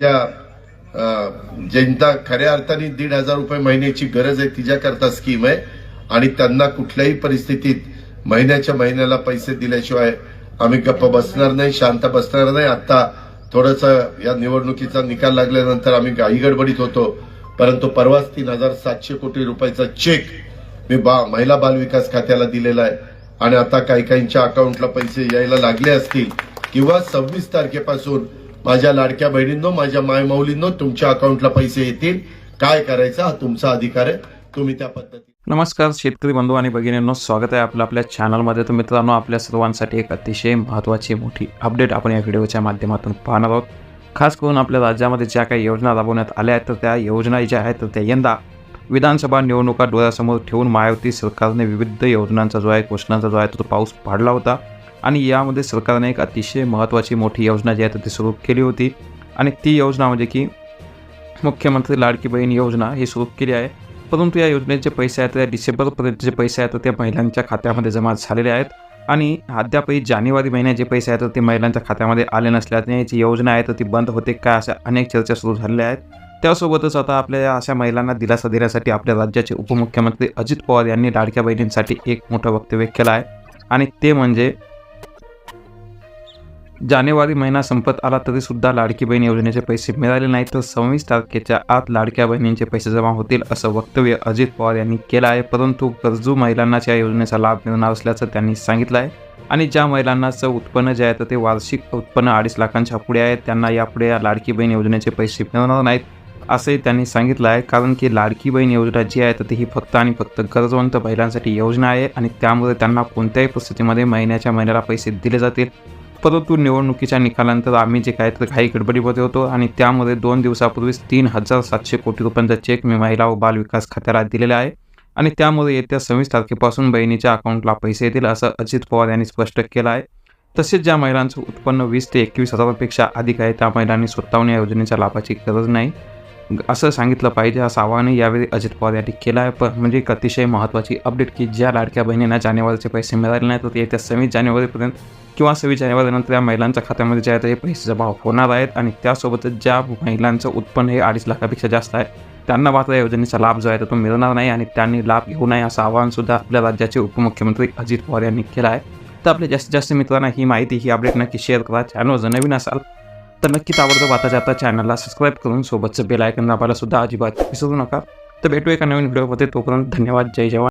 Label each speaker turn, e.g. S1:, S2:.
S1: त्या ज्यांना जनता खऱ्या अर्थाने दीड हजार रुपये महिन्याची गरज आहे तिच्याकरता स्कीम आहे. आणि त्यांना कुठल्याही परिस्थितीत महिन्याच्या महिन्याला पैसे दिल्याशिवाय आम्ही गप्प बसणार नाही शांत बसणार नाही. आता थोडस या निवडणुकीचा निकाल लागल्यानंतर आम्ही घाई गडबडीत होतो. परंतु परवाच तीन हजार सातशे कोटी रुपयाचा चेक मी बा महिला बाल विकास खात्याला दिलेला आहे. आणि आता काही काहींच्या अकाउंटला पैसे यायला लागले असतील किंवा सव्वीस तारखेपासून माझ्या लाडक्या बहिणींनो माझ्या मायमौलींनो तुमच्या अकाउंटला पैसे येतील. काय करायचं हा तुमचा अधिकार आहे. तुम्ही त्या पद्धती
S2: नमस्कार शेतकरी बंधू आणि भगिनींनो स्वागत आहे आपलं आपल्या चॅनलमध्ये तर मित्रांनो आपल्या सर्वांसाठी एक अतिशय महत्त्वाची मोठी अपडेट आपण या व्हिडिओच्या माध्यमातून पाहणार आहोत. खास करून आपल्या राज्यामध्ये ज्या काही योजना राबवण्यात आल्या आहेत तर त्या योजना ज्या आहेत तर त्या यंदा विधानसभा निवडणुका डोळ्यासमोर ठेवून मायावती सरकारने विविध योजनांचा जो आहे घोषणांचा जो आहे तो पाऊस पाडला होता. आणि यामध्ये सरकारने एक अतिशय महत्त्वाची मोठी योजना जी आहे तर ती सुरू केली होती. आणि ती योजना म्हणजे की मुख्यमंत्री लाडकी बहीण योजना ही सुरू केली आहे. परंतु या योजनेचे पैसे आहेत त्या डिसेंबरपर्यंतचे पैसे आहेत तर ते महिलांच्या खात्यामध्ये जमा झालेले आहेत. आणि अद्यापही जानेवारी महिन्याचे पैसे आहेत तर ते महिलांच्या खात्यामध्ये आले नसल्याने याची योजना आहे तर ती बंद होते काय अशा अनेक चर्चा सुरू झालेल्या आहेत. त्यासोबतच आता आपल्या अशा महिलांना दिलासा देण्यासाठी आपल्या राज्याचे उपमुख्यमंत्री अजित पवार यांनी लाडक्या बहिणींसाठी एक मोठं वक्तव्य केलं आहे. आणि ते म्हणजे जानेवारी महिना संपत आला तरी सुद्धा लाडकी बहीण योजनेचे पैसे मिळाले नाहीत. तर सव्वीस तारखेच्या आत लाडक्या बहिणींचे पैसे जमा होतील असं वक्तव्य अजित पवार यांनी केलं आहे. परंतु गरजू महिलांनाच या योजनेचा लाभ मिळणार असल्याचं त्यांनी सांगितलं आहे. आणि ज्या महिलांनाचं उत्पन्न जे आहे तर ते वार्षिक उत्पन्न अडीच लाखांच्या पुढे आहे. त्यांना यापुढे या लाडकी बहीण योजनेचे पैसे मिळणार नाहीत असंही त्यांनी सांगितलं आहे. कारण की लाडकी बहीण योजना जी आहे तर ती ही फक्त आणि फक्त गरजवंत महिलांसाठी योजना आहे. आणि त्यामुळे त्यांना कोणत्याही परिस्थितीमध्ये महिन्याच्या महिन्याला पैसे दिले जातील. परंतु निवडणुकीच्या निकालानंतर आम्ही जे काय तर काही गडबडीमध्ये होतो आणि त्यामध्ये दोन दिवसापूर्वीच तीन हजार सातशे कोटी रुपयांचा चेक मी महिला व बाल विकास खात्याला दिलेला आहे. आणि त्यामुळे येत्या सव्वीस तारखेपासून बहिणीच्या अकाउंटला पैसे येतील असं अजित पवार यांनी स्पष्ट केलं आहे. तसेच ज्या महिलांचं उत्पन्न वीस ते एकवीस हजारापेक्षा अधिक आहे त्या महिलांनी स्वतःहून या योजनेच्या लाभाची गरज नाही. असं सांगितलं पाहिजे असं आवाहनही यावेळी अजित पवार यांनी केलं आहे. पण म्हणजे एक अतिशय महत्त्वाची अपडेट की ज्या लाडक्या बहिणींना जानेवारीचे पैसे मिळाले नाही तर येत्या सव्वीस जानेवारीपर्यंत किंवा सव्वीस जानेवारीनंतर या महिलांच्या खात्यामध्ये जे आहे ते पैसे जमा होणार आहेत आणि त्यासोबतच ज्या महिलांचं उत्पन्न हे अडीच लाखापेक्षा जास्त आहे त्यांना मात्र या योजनेचा लाभ जो आहे तो मिळणार नाही आणि त्यांनी लाभ घेऊ नये असं आवाहन सुद्धा आपल्या राज्याचे उपमुख्यमंत्री अजित पवार यांनी केलं आहे. तर आपल्या जास्तीत जास्त मित्रांना ही माहिती ही अपडेट नक्की शेअर करा. चॅनल जर नवीन असाल तर नक्की ताबडतोब आता जाता चॅनलला सबस्क्राईब करून सोबतचं बेल आयकन दाबायला सुद्धा अजिबात विसरू नका. तर भेटू एका नवीन व्हिडिओमध्ये तोपर्यंत धन्यवाद. जय जवान.